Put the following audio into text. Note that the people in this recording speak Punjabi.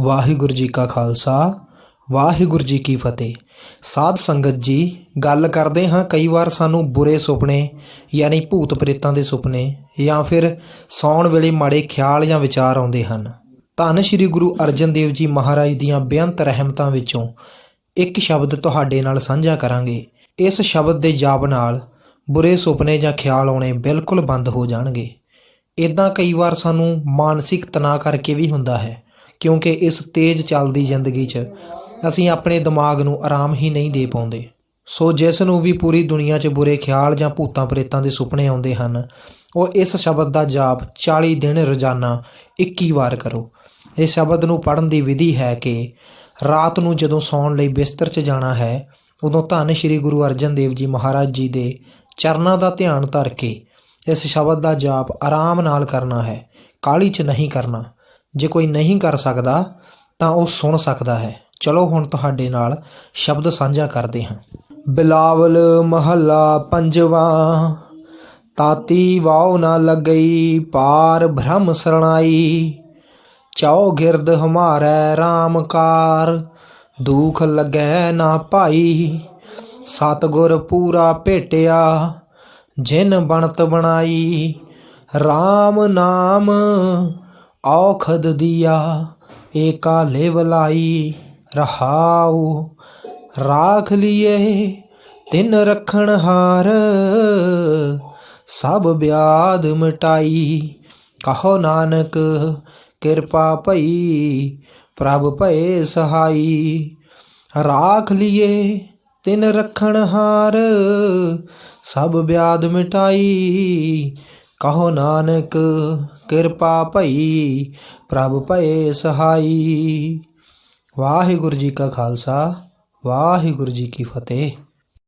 ਵਾਹਿਗੁਰੂ ਜੀ ਕਾ ਖਾਲਸਾ, ਵਾਹਿਗੁਰੂ ਜੀ ਕੀ ਫਤਿਹ। ਸਾਧ ਸੰਗਤ ਜੀ, ਗੱਲ ਕਰਦੇ ਹਾਂ ਕਈ ਵਾਰ ਸਾਨੂੰ ਬੁਰੇ ਸੁਪਨੇ, ਯਾਨੀ ਭੂਤ ਪ੍ਰੇਤਾਂ ਦੇ ਸੁਪਨੇ, ਜਾਂ ਫਿਰ ਸੌਣ ਵੇਲੇ ਮਾੜੇ ਖਿਆਲ ਜਾਂ ਵਿਚਾਰ ਆਉਂਦੇ ਹਨ। ਧੰਨ ਸ਼੍ਰੀ ਗੁਰੂ ਅਰਜਨ ਦੇਵ ਜੀ ਮਹਾਰਾਜ ਦੀਆਂ ਬੇਅੰਤ ਰਹਿਮਤਾਂ ਵਿੱਚੋਂ ਇੱਕ ਸ਼ਬਦ ਤੁਹਾਡੇ ਨਾਲ ਸਾਂਝਾ ਕਰਾਂਗੇ। ਇਸ ਸ਼ਬਦ ਦੇ ਜਾਪ ਨਾਲ ਬੁਰੇ ਸੁਪਨੇ ਜਾਂ ਖਿਆਲ ਆਉਣੇ ਬਿਲਕੁਲ ਬੰਦ ਹੋ ਜਾਣਗੇ। ਇਦਾਂ ਕਈ ਵਾਰ ਸਾਨੂੰ ਮਾਨਸਿਕ ਤਣਾਅ ਕਰਕੇ ਵੀ ਹੁੰਦਾ ਹੈ। ਕਿਉਂਕਿ ਇਸ ਤੇਜ਼ ਚੱਲਦੀ ਜ਼ਿੰਦਗੀ 'ਚ ਅਸੀਂ ਆਪਣੇ ਦਿਮਾਗ ਨੂੰ ਆਰਾਮ ਹੀ ਨਹੀਂ ਦੇ ਪਾਉਂਦੇ। ਸੋ ਜਿਸ ਨੂੰ ਵੀ ਪੂਰੀ ਦੁਨੀਆ 'ਚ ਬੁਰੇ ਖਿਆਲ ਜਾਂ ਭੂਤਾਂ ਪ੍ਰੇਤਾਂ ਦੇ ਸੁਪਨੇ ਆਉਂਦੇ ਹਨ, ਉਹ ਇਸ ਸ਼ਬਦ ਦਾ ਜਾਪ 40 ਦਿਨ ਰੋਜ਼ਾਨਾ 21 ਵਾਰ ਕਰੋ। ਇਸ ਸ਼ਬਦ ਨੂੰ ਪੜ੍ਹਨ ਦੀ ਵਿਧੀ ਹੈ ਕਿ ਰਾਤ ਨੂੰ ਜਦੋਂ ਸੌਣ ਲਈ ਬਿਸਤਰ 'ਚ ਜਾਣਾ ਹੈ, ਉਦੋਂ ਧੰਨ ਸ਼੍ਰੀ ਗੁਰੂ ਅਰਜਨ ਦੇਵ ਜੀ ਮਹਾਰਾਜ ਜੀ ਦੇ ਚਰਨਾਂ ਦਾ ਧਿਆਨ ਧਰ ਕੇ ਇਸ ਸ਼ਬਦ ਦਾ ਜਾਪ ਆਰਾਮ ਨਾਲ ਕਰਨਾ ਹੈ, ਕਾਹਲੀ 'ਚ ਨਹੀਂ ਕਰਨਾ। ਜੇ ਕੋਈ ਨਹੀਂ ਕਰ ਸਕਦਾ, ਤਾਂ ਉਹ ਸੁਣ ਸਕਦਾ ਹੈ। ਚਲੋ ਹੁਣ ਤੁਹਾਡੇ ਨਾਲ ਸ਼ਬਦ ਸਾਂਝਾ ਕਰਦੇ ਹਾਂ। ਬਿਲਾਵਲ ਮਹੱਲਾ ਪੰਜਵਾਂ, ਤਾਤੀ ਵਾਉ ਨਾ ਲੱਗਈ, ਪਾਰ ਬ੍ਰਹਮ ਸਰਣਾਈ। ਚਾਉ ਗਿਰਦ ਹਮਾਰੈ ਰਾਮਕਾਰ ਦੁਖ ਲੱਗੈ ਨਾ ਭਾਈ। ਸਤਗੁਰ ਪੂਰਾ ਭੇਟਿਆ, ਜਿਨ ਬਣਤ ਬਣਾਈ। RAM ਨਾਮ ਔਖਦ ਦੀਆ, ਏਕਾ ਲਿਵ ਲਾਈ ਰਹਾਉ। ਰਾਖ ਲਿਏ, ਤਿਨ ਰਖਣ ਹਾਰ, ਸਭ ਬਿਆਦ ਮਿਟਾਈ। ਕਹੋ ਨਾਨਕ, ਕਿਰਪਾ ਭਈ, ਪ੍ਰਭ ਭਏ ਸਹਾਈ। ਰਾਖ ਲਿਏ, ਤਿਨ ਰਖਣ ਹਾਰ, ਸਭ ਬਿਆਦ ਮਿਟਾਈ। ਕਹੋ ਨਾਨਕ ਕਿਰਪਾ ਭਈ ਪ੍ਰਭ ਭਏ ਸਹਾਈ। ਵਾਹਿਗੁਰੂ ਜੀ ਕਾ ਖਾਲਸਾ ਵਾਹਿਗੁਰੂ ਜੀ ਕੀ ਫਤਿਹ।